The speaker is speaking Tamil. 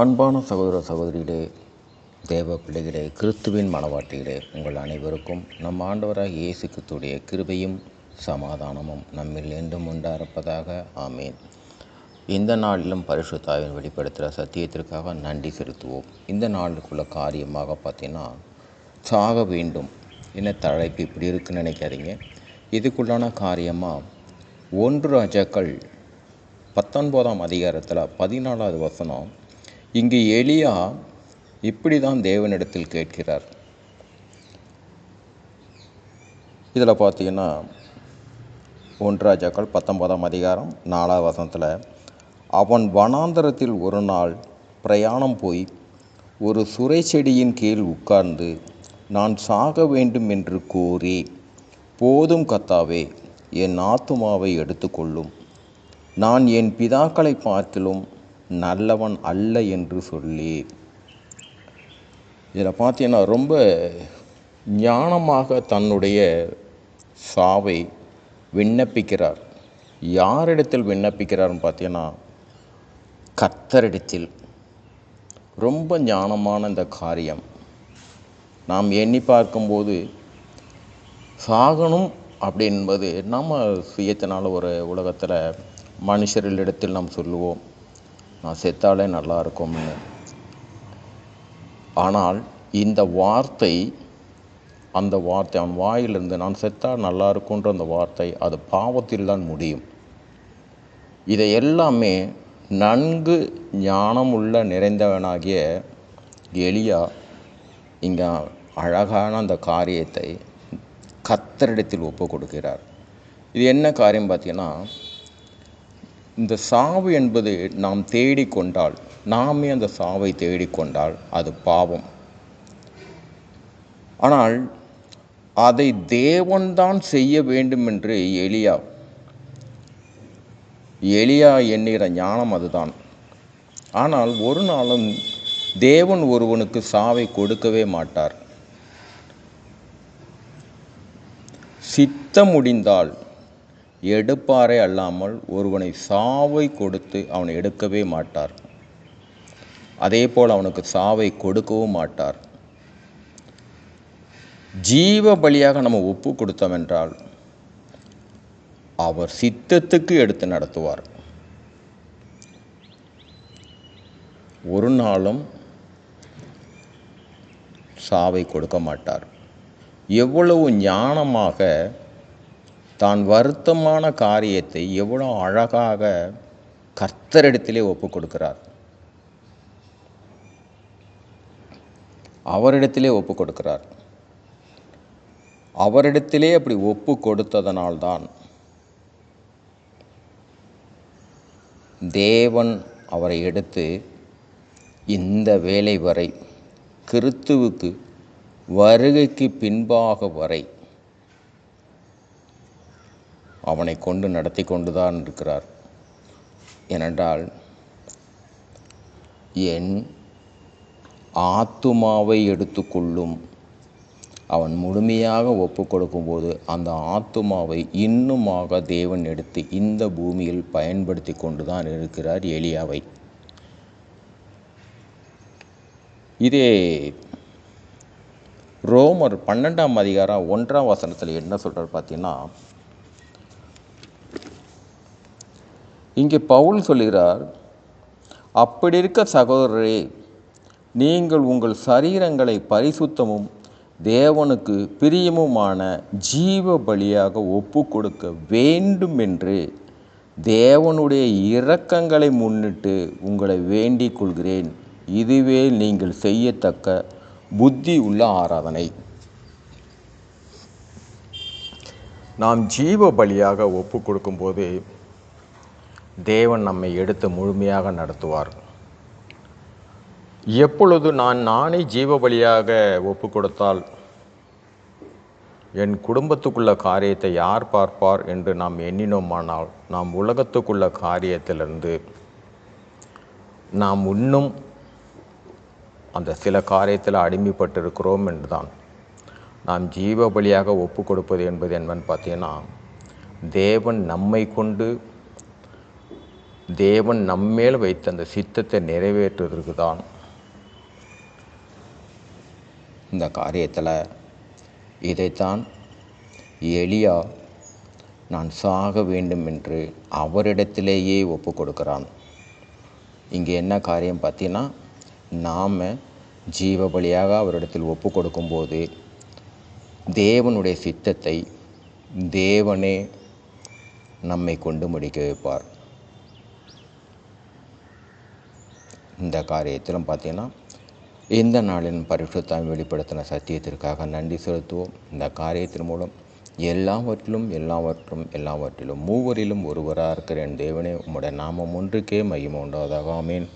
அன்பான சகோதர சகோதரிகளே தேவ பிள்ளைகளே கிறிஸ்துவின் மனவாட்டிகளே உங்கள் அனைவருக்கும் நம் ஆண்டவராக இயேசு கிறிஸ்துடைய கிருபையும் சமாதானமும் நம்மில் என்றும் உண்டாயிருப்பதாக. ஆமேன். இந்த நாளிலும் பரிசுத்தாவின் வெளிப்படுத்துகிற சத்தியத்திற்காக நன்றி செலுத்துவோம். இந்த நாளுக்குள்ள காரியமாக பார்த்தீங்கன்னா சாக வேண்டும். என்ன தலைப்பு இப்படி இருக்குன்னு நினைக்காதீங்க. இதுக்குள்ளான காரியமாக ஒன்று ராஜாக்கள் பத்தொன்பதாம் அதிகாரத்தில் பதினாலாவது வசனம் இங்கு எலியா இப்படி தான் தேவனிடத்தில் கேட்கிறார். இதில் பார்த்தீங்கன்னா ஒன்றாஜாக்கள் பத்தொன்பதாம் அதிகாரம் நாலாவது வசனத்தில் அவன் வனாந்தரத்தில் ஒரு நாள் பிரயாணம் போய் ஒரு சுரை செடியின் கீழ் உட்கார்ந்து நான் சாக வேண்டும் என்று கூறி போதும் கத்தாவே என் ஆத்துமாவை எடுத்துக்கொள்ளும். நான் என் பிதாக்களை பார்க்கிலும் நல்லவன் அல்ல என்று சொல்லி. இதில் பார்த்தீங்கன்னா ரொம்ப ஞானமாக தன்னுடைய சாவை விண்ணப்பிக்கிறார். யாரிடத்தில் விண்ணப்பிக்கிறார்னு பார்த்தீங்கன்னா கத்தரிடத்தில் ரொம்ப ஞானமான இந்த காரியம். நாம் எண்ணி பார்க்கும்போது சாகணும் அப்படி என்பது நம்ம சுயத்தினால் ஒரு உலகத்தில் மனுஷர்களிடத்தில் நாம் சொல்லுவோம். நான் செத்தாலே நல்லா இருக்கும்னு ஆனால் இந்த வார்த்தை அந்த வார்த்தை அவன் வாயிலிருந்து நான் செத்தால் நல்லா இருக்குன்ற அந்த வார்த்தை அது பாவத்தில் தான் முடியும். இதை எல்லாமே நன்கு ஞானமுள்ள நிறைந்தவனாகிய எளியா இங்கே அழகான அந்த காரியத்தை கத்தரிடத்தில் ஒப்பு கொடுக்கிறார் இது என்ன காரியம் பார்த்தீங்கன்னா இந்த சாவு என்பது நாம் தேடிக்கொண்டால் நாமே அந்த சாவை தேடிக்கொண்டால் அது பாவம். ஆனால் அதை தேவன்தான் செய்ய வேண்டும் என்று எலியா எலியா எண்ணுகிற ஞானம் அதுதான். ஆனால் ஒரு நாளும் தேவன் ஒருவனுக்கு சாவை கொடுக்கவே மாட்டார். சித்த முடிந்தால் எடுப்பாரே அல்லாமல் ஒருவனை சாவை கொடுத்து அவனை எடுக்கவே மாட்டார். அதே போல் அவனுக்கு சாவை கொடுக்கவும் மாட்டார். ஜீவ பலியாக நம்ம ஒப்பு கொடுத்தோம் என்றால் அவர் சித்தத்துக்கு எடுத்து நடத்துவார். ஒரு நாளும் சாவை கொடுக்க மாட்டார். எவ்வளவு ஞானமாக தான் வருத்தமான காரியத்தை எவ்வளோ அழகாக கர்த்தரிடத்திலே ஒப்பு கொடுக்கிறார் அவரிடத்திலே ஒப்பு கொடுக்கிறார் அவரிடத்திலே அப்படி ஒப்பு கொடுத்ததனால்தான் தேவன் அவரை எடுத்து இந்த வேலை வரை கிறித்துவுக்கு வருகைக்கு பின்பாக வரை அவனை கொண்டு நடத்தி கொண்டுதான் இருக்கிறார். ஏனென்றால் என் ஆத்துமாவை எடுத்துக்கொள்ளும் அவன் முழுமையாக ஒப்பு கொடுக்கும்போது அந்த ஆத்துமாவை இன்னுமாக தேவன் எடுத்து இந்த பூமியில் பயன்படுத்தி கொண்டு தான் இருக்கிறார் எலியாவை. இதே ரோமர் பன்னெண்டாம் அதிகாரம் ஒன்றாம் வசனத்தில் என்ன சொல்கிறார் பார்த்தீங்கன்னா இங்கே பவுல் சொல்கிறார் அப்படி இருக்க சகோதரரே நீங்கள் உங்கள் சரீரங்களை பரிசுத்தமும் தேவனுக்கு பிரியமுமான ஜீவ பலியாக ஒப்பு கொடுக்க வேண்டும் என்று தேவனுடைய இரக்கங்களை முன்னிட்டு உங்களை வேண்டிக் கொள்கிறேன். இதுவே நீங்கள் செய்யத்தக்க புத்தி உள்ள ஆராதனை. நாம் ஜீவ பலியாக ஒப்பு கொடுக்கும்போது தேவன் நம்மை எடுத்து முழுமையாக நடத்துவார். எப்பொழுது நான் நானே ஜீவ பலியாக ஒப்பு கொடுத்தால் என் குடும்பத்துக்குள்ள காரியத்தை யார் பார்ப்பார் என்று நாம் எண்ணினோமானால் நாம் உலகத்துக்குள்ள காரியத்திலிருந்து நாம் இன்னும் அந்த சில காரியத்தில் அடிமைப்பட்டிருக்கிறோம் என்றுதான். நாம் ஜீவ பலியாக ஒப்பு கொடுப்பது என்பது என்னன்னு பார்த்தீங்கன்னா தேவன் நம்மை கொண்டு தேவன் நம்மேல் வைத்த அந்த சித்தத்தை நிறைவேற்றுவதற்கு தான் இந்த காரியத்தில் இதைத்தான் எளியா நான் சாக வேண்டும் என்று அவரிடத்திலேயே ஒப்பு கொடுக்கிறான் இங்கே என்ன காரியம் பார்த்தீங்கன்னா நாம் ஜீவ பலியாக அவரிடத்தில் ஒப்பு கொடுக்கும்போது தேவனுடைய சித்தத்தை தேவனே நம்மை கொண்டு முடிக்க வைப்பார். இந்த காரியத்திலும் பார்த்தீங்கன்னா இந்த நாளின் பரிசுத்தாய் வெளிப்படுத்தின சத்தியத்திற்காக நன்றி செலுத்துவோம். இந்த காரியத்தின் மூலம் எல்லாவற்றிலும் எல்லாவற்றும் எல்லாவற்றிலும் மூவரிலும் ஒருவராக இருக்கிற என் தேவனே உம்முடைய நாமம் ஒன்றுக்கே மையம் உண்டாவதாக. ஆமேன்.